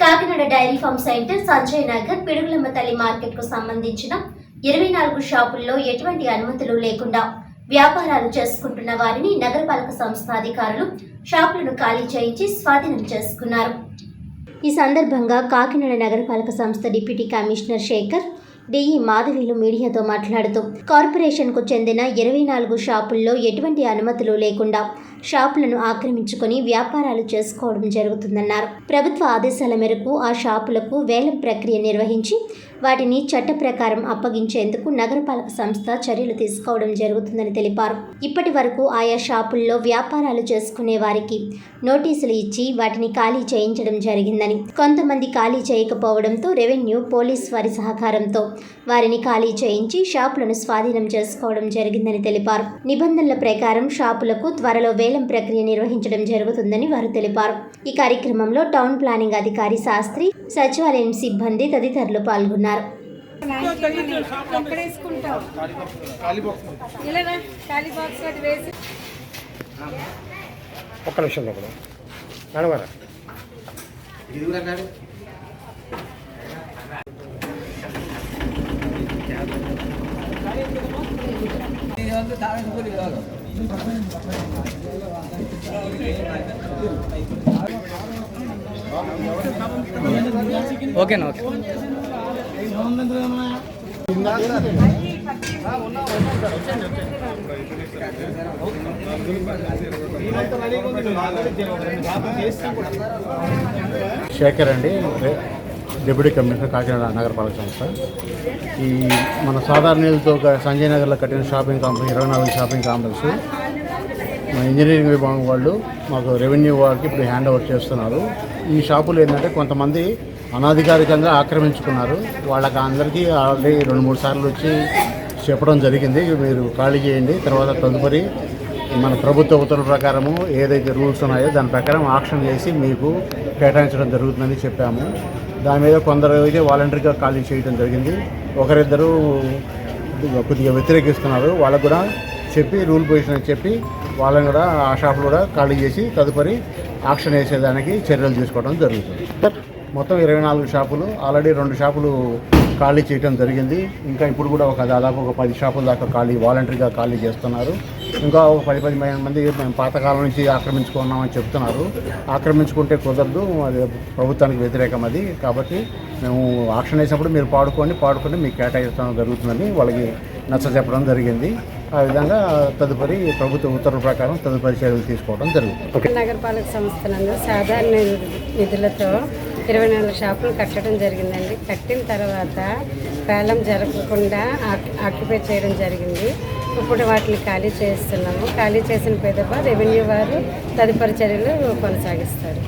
Kakinada dairy farm centre Sanjay Nagar Pidugulamma తల్లి మార్కెట్కు సంబంధించిన ఇరవై నాలుగు షాపుల్లో ఎటువంటి అనుమతులు లేకుండా వ్యాపారాలు చేసుకుంటున్న వారిని నగరపాలక సంస్థ అధికారులు షాపులను ఖాళీ చేయించి స్వాధీనం చేసుకున్నారు. ఈ సందర్భంగా కాకినాడ నగరపాలక సంస్థ డిప్యూటీ కమిషనర్ శేఖర్ డిఈ మాధవిలు మీడియాతో మాట్లాడుతూ కార్పొరేషన్కు చెందిన ఇరవై నాలుగు షాపుల్లో ఎటువంటి అనుమతులు లేకుండా షాపులను ఆక్రమించుకొని వ్యాపారాలు చేసుకోవడం జరుగుతుందన్నారు. ప్రభుత్వ ఆదేశాల మేరకు ఆ షాపులకు వేలం ప్రక్రియ నిర్వహించి వాటిని చట్ట ప్రకారం అప్పగించేందుకు నగరపాలక సంస్థ చర్యలు తీసుకోవడం జరుగుతుందని తెలిపారు. ఇప్పటి వరకు ఆయా షాపుల్లో వ్యాపారాలు చేసుకునే వారికి నోటీసులు ఇచ్చి వాటిని ఖాళీ చేయించడం జరిగిందని కొంతమంది ఖాళీ చేయకపోవడంతో రెవెన్యూ పోలీస్ వారి సహకారంతో వారిని ఖాళీ చేయించి షాపులను స్వాధీనం చేసుకోవడం జరిగిందని తెలిపారు. నిబంధనల ప్రకారం షాపులకు త్వరలో వేలం ప్రక్రియ నిర్వహించడం జరుగుతుందని వారు తెలిపారు. ఈ కార్యక్రమంలో టౌన్ ప్లానింగ్ అధికారి శాస్త్రి సచివాలయం సిబ్బంది తదితరులు పాల్గొన్నారు. ఎక్కడ వేసుకుంటావు ఇలా రా, నిమిషం లోపల నడవరా ఓకేనా ఓకే. శేఖర్ అండి డిప్యూటీ కమిషనర్ కాకినాడ నగరపాలక సంస్థ. ఈ మన సాధారణ నీళ్ళతో ఒక సంజయ్ నగర్లో కట్టిన షాపింగ్ కాంప్లెక్స్ ఇరవై నాలుగు షాపింగ్ కాంప్లెక్స్. మన ఇంజనీరింగ్ విభాగం వాళ్ళు మాకు రెవెన్యూ వాళ్ళకి ఇప్పుడు హ్యాండ్ ఓవర్ చేస్తున్నారు. ఈ షాపులు ఏంటంటే కొంతమంది అనధికారికంగా ఆక్రమించుకున్నారు. వాళ్ళకి అందరికీ ఆల్రెడీ రెండు మూడు సార్లు వచ్చి చెప్పడం జరిగింది. మీరు ఖాళీ చేయండి. తర్వాత తదుపరి మన ప్రభుత్వ ఉత్తర్వుల ప్రకారము ఏదైతే రూల్స్ ఉన్నాయో దాని ప్రకారం ఆక్షన్ చేసి మీకు కేటాయించడం జరుగుతుందని చెప్పాము. దాని మీద కొందరు అయితే వాలంటరీగా ఖాళీ చేయడం జరిగింది. ఒకరిద్దరు కొద్దిగా వ్యతిరేకిస్తున్నారు. వాళ్ళకు కూడా చెప్పి రూల్ పొజిషన్ అని చెప్పి వాళ్ళని కూడా ఆ షాపులు కూడా ఖాళీ చేసి తదుపరి ఆక్షన్ వేసేదానికి చర్యలు తీసుకోవడం జరుగుతుంది. మొత్తం ఇరవై నాలుగు షాపులు ఆల్రెడీ రెండు షాపులు ఖాళీ చేయడం జరిగింది. ఇంకా ఇప్పుడు కూడా ఒక దాదాపు ఒక పది షాపుల దాకా ఖాళీ వాలంటరీగా ఖాళీ చేస్తున్నారు. ఇంకా పది పది మంది మేము పాతకాలం నుంచి ఆక్రమించుకున్నామని చెప్తున్నారు. ఆక్రమించుకుంటే కుదరదు అది ప్రభుత్వానికి వ్యతిరేకం అది. కాబట్టి మేము ఆక్షన్ వేసినప్పుడు మీరు పాడుకోండి పాడుకొని మీకు కేటాయించడం జరుగుతుందని వాళ్ళకి నచ్చ చెప్పడం జరిగింది. ఆ విధంగా తదుపరి ప్రభుత్వ ఉత్తర్వుల ప్రకారం తదుపరి చర్యలు తీసుకోవడం జరుగుతుంది. నగరపాలక సంస్థ నందు సాధారణ నిధులతో ఇరవై నాలుగు షాపులు కట్టడం జరిగిందండి. కట్టిన తర్వాత పేలం జరగకుండా ఆక్యుపై చేయడం జరిగింది. ఇప్పుడు వాటిని ఖాళీ చేస్తున్నాము. ఖాళీ చేసిన పెదప రెవెన్యూ వారు తదుపరి చర్యలు కొనసాగిస్తారు.